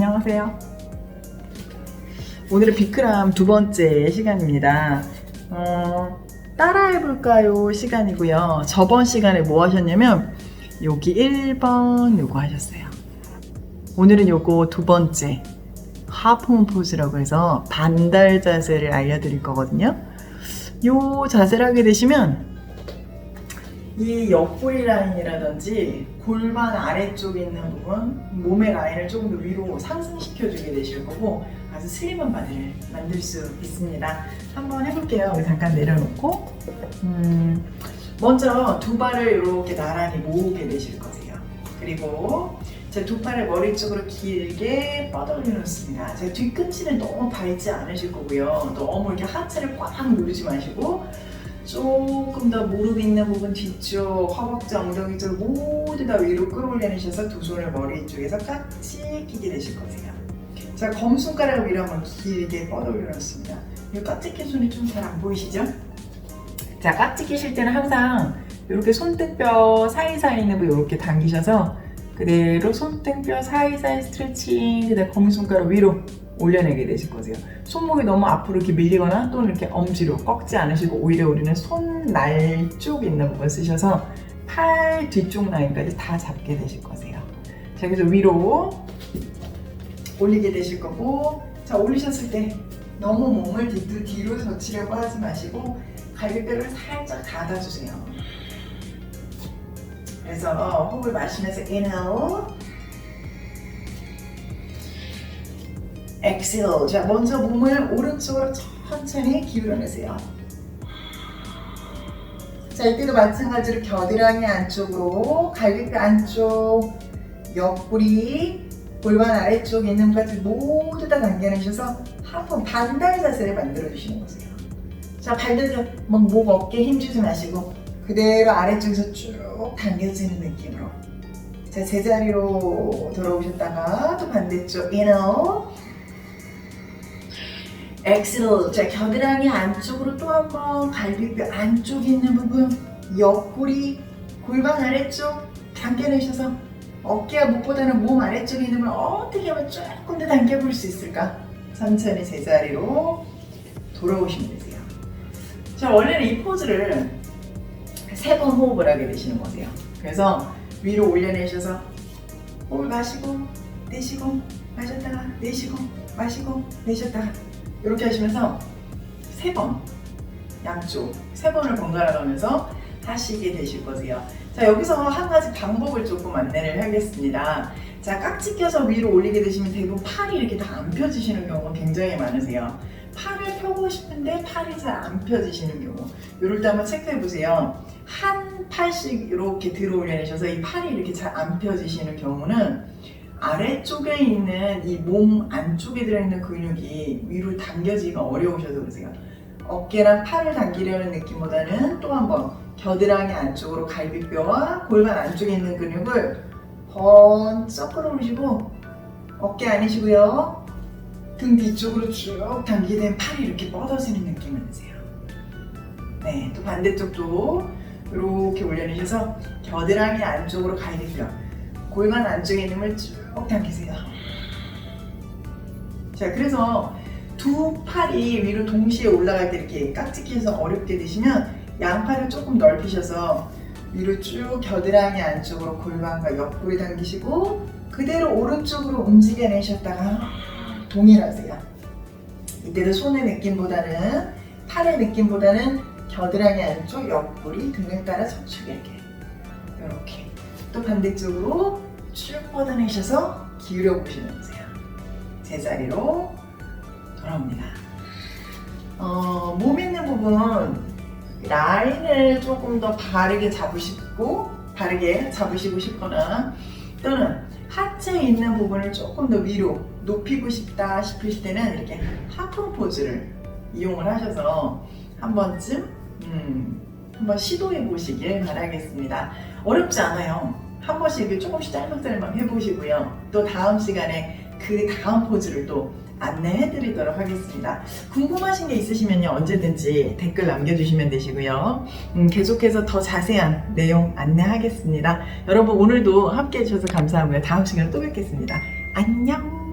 안녕하세요. 오늘은 비크람 두 번째 시간입니다. 어, 따라해볼까요? 시간이고요. 저번 시간에 뭐 하셨냐면, 여기 1번 요거 하셨어요. 오늘은 요거 두 번째, 하프문 포즈라고 해서 반달 자세를 알려드릴 거거든요. 요 자세를 하게 되시면, 이 옆구리 라인이라든지 골반 아래쪽에 있는 부분, 몸의 라인을 조금 더 위로 상승시켜주게 되실 거고 아주 슬림한 바디를 만들 수 있습니다. 한번 해볼게요. 잠깐 내려놓고 음, 먼저 두 발을 이렇게 나란히 모으게 되실 거세요. 그리고 제 두 팔을 머리 쪽으로 길게 뻗어 올려 놓습니다. 제 뒤꿈치는 너무 밟지 않으실 거고요. 너무 이렇게 하체를 꽉 누르지 마시고 조금 더 무릎 있는 부분 뒤쪽, 허벅지, 엉덩이 쪽 모두 다 위로 끌어올려내셔서 두 손을 머리 쪽에서 같이 끼게 되실 거세요. 자, 검손가락을 위로 한번 길게 뻗어 올려놓습니다. 이 깍지 낀 손이 좀 잘 안 보이시죠? 자, 깍지 끼실 때는 항상 이렇게 손등뼈 사이사이 있는 부 이렇게 당기셔서 그대로 손등뼈 사이사이 스트레칭, 그다음 검은손가락 위로 올려내게 되실 거세요. 손목이 너무 앞으로 이렇게 밀리거나 또는 이렇게 엄지로 꺾지 않으시고 오히려 우리는 손날 쪽 있는 부분 쓰셔서 팔 뒤쪽 라인까지 다 잡게 되실 거세요. 자, 그래서 위로 올리게 되실 거고 자, 올리셨을 때 너무 몸을 뒤로, 뒤로 젖히려고 하지 마시고 갈비뼈를 살짝 닫아주세요. 그래서 호흡을 마시면서 inhale exhale. 자, 먼저 몸을 오른쪽으로 천천히 기울여내세요. 자, 이때도 마찬가지로 겨드랑이 안쪽으로, 갈비뼈 안쪽, 옆구리, 골반 아래쪽 있는 것까지 모두 다 당겨내셔서 한번 반달 자세를 만들어 주시는 거세요. 자, 발들도 막목 어깨 힘주지 마시고 그대로 아래쪽에서 쭉 당겨지는 느낌으로. 자, 제자리로 돌아오셨다가 또 반대쪽 inhale 엑셀 자 겨드랑이 안쪽으로 또 한 번 갈비뼈 안쪽에 있는 부분 옆구리 골반 아래쪽 당겨내셔서 어깨와 목보다는 몸 아래쪽에 있는 걸 어떻게 하면 조금 더 당겨볼 수 있을까? 천천히 제자리로 돌아오시면 되세요. 자 원래는 이 포즈를 세 번 호흡을 하게 되시는 거세요. 그래서 위로 올려내셔서 호흡을 마시고 내쉬고 마셨다가 내쉬고 마시고 내쉬었다가 이렇게 하시면서 세 번 양쪽 세 번을 번갈아 가면서 하시게 되실 거세요. 자 여기서 한 가지 방법을 조금 안내를 하겠습니다. 자 깍지 껴서 위로 올리게 되시면 대부분 팔이 이렇게 다 안 펴지시는 경우가 굉장히 많으세요. 팔을 펴고 싶은데 팔이 잘 안 펴지시는 경우 이럴 때 한번 체크해 보세요. 한 팔씩 이렇게 들어 올려내셔서 이 팔이 이렇게 잘 안 펴지시는 경우는 아래쪽에 있는 이 몸 안쪽에 들어있는 근육이 위로 당겨지기가 어려우셔서 그러세요. 어깨랑 팔을 당기려는 느낌보다는 또 한번 겨드랑이 안쪽으로 갈비뼈와 골반 안쪽에 있는 근육을 번쩍 끌어올리시고 어깨 아니시고요. 등 뒤쪽으로 쭉 되면 팔이 이렇게 뻗어지는 느낌을 내세요. 네, 또 반대쪽도 이렇게 올려내셔서 겨드랑이 안쪽으로 갈비뼈 골반 안쪽에 있는 걸 쭉 당기세요. 자, 그래서 두 팔이 위로 동시에 올라갈 때 이렇게 깍지 끼셔서 어렵게 되시면 양팔을 조금 넓히셔서 위로 쭉 겨드랑이 안쪽으로 골반과 옆구리 당기시고 그대로 오른쪽으로 움직여내셨다가 동일하세요. 이때도 손의 느낌보다는 팔의 느낌보다는 겨드랑이 안쪽 옆구리 등을 따라 척추 이렇게 이렇게 또 반대쪽으로 쭉 뻗어내셔서 기울여 보시면 되세요. 제자리로 돌아옵니다. 어, 몸 있는 부분 라인을 조금 더 바르게 잡으시고 바르게 잡으시고 싶거나 또는 하체에 있는 부분을 조금 더 위로 높이고 싶다 싶으실 때는 이렇게 하프 포즈를 이용을 하셔서 한 번쯤 음, 한번 시도해 보시길 바라겠습니다. 어렵지 않아요. 한 번씩 이렇게 조금씩 짤막짤막 해보시고요. 또 다음 시간에 그 다음 포즈를 또 안내해 드리도록 하겠습니다. 궁금하신 게 있으시면요. 언제든지 댓글 남겨주시면 되시고요. 음, 계속해서 더 자세한 내용 안내하겠습니다. 여러분 오늘도 함께 해주셔서 감사하고요. 다음 시간에 또 뵙겠습니다. 안녕!